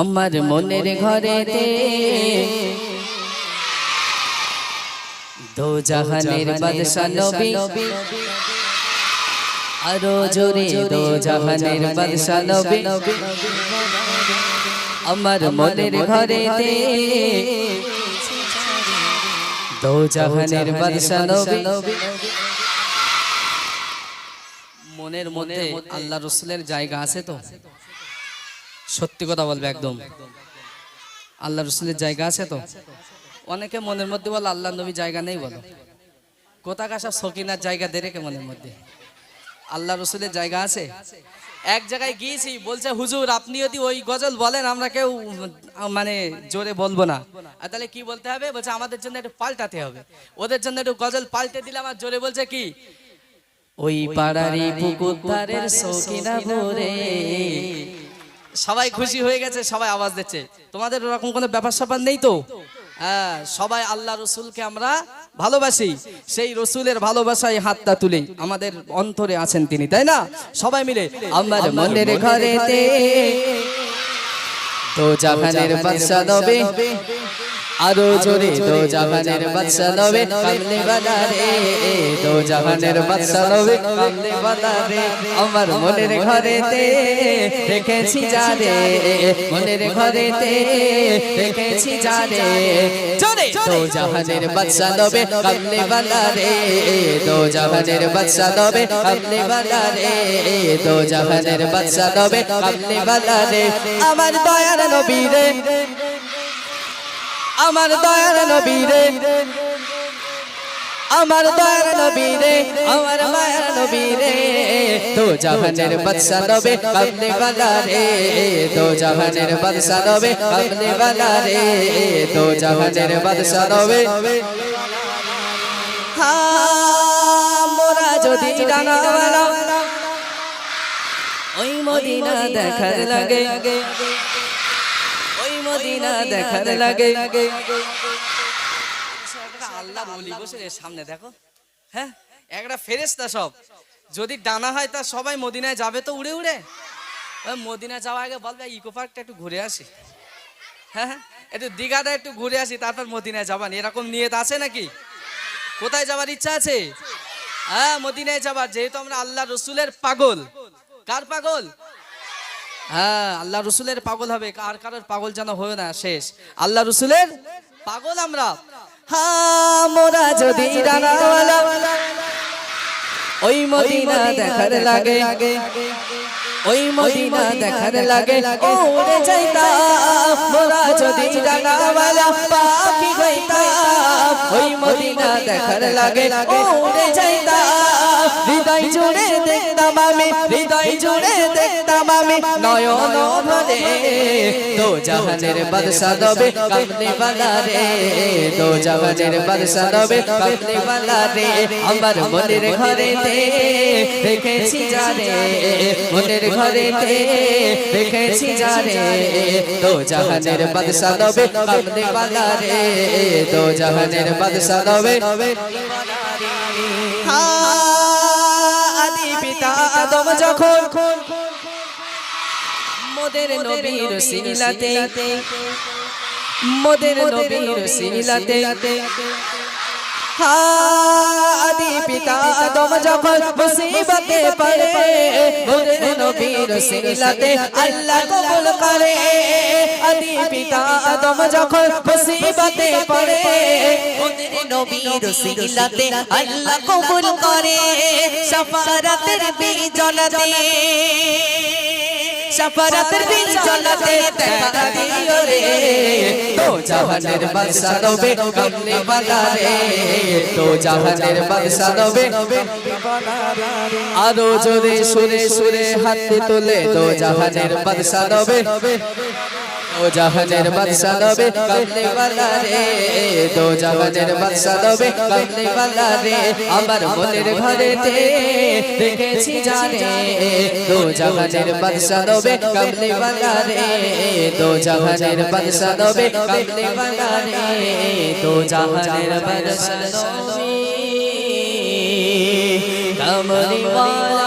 আমার মনের ঘরেতে দো জাহানের বাদশা নবী। আরও জোরে দো জাহানের বাদশা নবী। আমার মনের ঘরেতে দো জাহানের বাদশা নবী। মনের মধ্যে আল্লাহ রসুলের জায়গা আছে তো? সত্যি কথা বলবে একদম। আল্লাহ রসুলের জায়গা আছে তো? অনেকে মনের মধ্যে বলে, আল্লাহ নবী জায়গা নেই বলো। কোথাকার সব সকিনার জায়গা দে রেখে মনের মধ্যে? আল্লাহ রসুলের জায়গা আছে? এক জায়গায় গিয়েছি, বলছে, হুজুর, আপনি যদি ওই গজল বলেন, আমরা কেউ মানে জোরে বলব না। আর তাহলে কি বলতে হবে? বলছে, আমাদের জন্য একটু পাল্টাতে হবে। ওদের জন্য একটু গজল পাল্টে দিলাম আর জোরে বলছে কি? ওই পাড়ারি পুকুর সকিনা ভরে সবাই খুশি হয়ে গেছে সবাই আওয়াজ দিচ্ছে। তোমাদের ওরকম কোনো ব্যাপার স্যাপার নেই তো? হ্যাঁ সবাই আল্লাহ রসুলকে আমরা ভালোবাসি। সেই রসুলের ভালোবাসায় হাতটা তুলে আমাদের অন্তরে আছেন তিনি তাই না? সবাই মিলে আমার মনের ঘরেতে তো জাহানের বাদশা নবে, আরও জোরে দো জাহানের বাদশা নবে, কামলে বালা রে দো জাহানের বাদশা নবে, কামলে বালা রে আমার মনের ঘরেতে রেখেছি জানে মনের ঘরেতে রেখেছি জানে জোরে দো জাহানের বাদশা নবে, কামলে বালা রে দো জাহানের বাদশা নবে, কামলে বালা রে দো জাহানের বাদশা নবে, কামলে বালা রে আমার দয়ার নবী আমার দয়ার নবী রে। আমার দয়ার নবী রে। আমার মায়ার নবী রে। তো জাহানের বাদশা নবে কামলে বালা রে। তো জাহানের বাদশা নবে কামলে বালা রে। তো জাহানের বাদশা নবে। মোরা যদি ডানাওয়ালা ওই মদিনা দেখার লাগে। মদিনা দেখার লাগে। আল্লাহ বলি বসে সামনে দেখো। হ্যাঁ? একটা ফেরেস্তা সব। যদি ডানা হয় তা সবাই মদিনায় যাবে তো উড়ে উড়ে। মদিনা যাওয়া আগে বলবে ইকো পার্কটা একটু ঘুরে আসি। হ্যাঁ হ্যাঁ, একটু দীঘাটা একটু ঘুরে আসি তারপর মদিনায় যাবান এরকম নিয়ত আছে নাকি? কোথায় যাবার ইচ্ছা আছে? হ্যাঁ মদিনায় যাবার। যেহেতু আমরা আল্লাহ রসুলের পাগল। কার পাগল? হ্যাঁ আল্লাহ রসুলের পাগল হবে। আর কারোর পাগল যেন হয়ে না শেষ? আল্লাহ রসুলের পাগল আমরা। হ্যাঁ মোরা যদি ওই মদিনা দেখার লাগে। ওই মদিনা দেখার লাগে। ওরে যাইতা মোরা যদি ডানাওয়ালা, পাখি হইতা ওই মদিনা দেখার লাগে। ওরে যাইতা হৃদয় জুড়ে দেখতাম আমি, হৃদয় জুড়ে নয়ন ভরে তো জাহানের বাদশা দবে কামলে বালা রে। তো জাহানের বাদশা দবে কামলে বালা রে। আমার মনের ঘরেতে রেখেছি জানে। মনের ঘরেতে রেখেছি জানে। তো জাহানের বাদশা দবে কামলে বালা রে। তো জাহানের বাদশা দবে আদি পিতা আদম যখন মোদের নবীর সিলাতে মোদের নবীর সিলাতে। আদি পিতা আদম যখন মুসিবতে পড়ে মোদের নবীর সিলাতে আল্লাহ কবুল করে। আদি পিতা আদম যখন মুসিবতে পড়ে ওদের নবীর সিলাতে আল্লাহ কবুল করে। সফারাতের বিজলাতে সফারাতের চলাতে দেখা দিও রে। তো জাহানের বাদশা নবে কামলে তো জাহানের বাদশা নবে আরও জোরে সুরে সুরে হাত তোলে। তো জাহানের বাদশা নবে ও জাহানের বাদশা নবে কামলে বালা রে তো জাহানের বাদশা নবে কামলে বালা রে আমার মনের ঘরেতে দেখেছি জানে তো জাহানের বাদশা নবে কামলে বালা রে তো জাহানের বাদশা নবে কামলে বালা রে তো জাহানের বাদশা নবে কামলে বালা